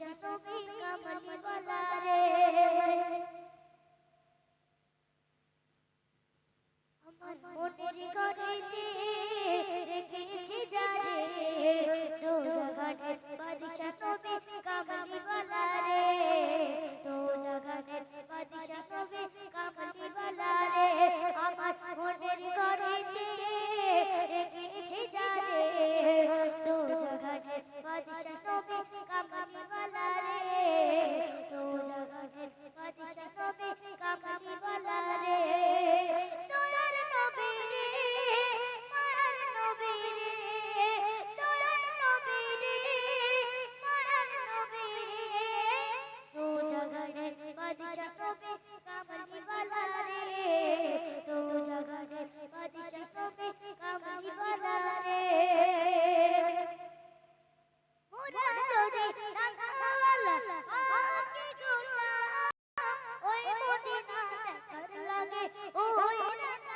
নবী কামলি বলা রে আমার মনের সবে কামলি বালা রে তো জগরে বাদশা সবে কামলি বালা রে মোরা যদি রাঙ্গাওয়ালা পাকে গুনা, ওই মদিনা দেখার লাগে, ওই রাঙ্গা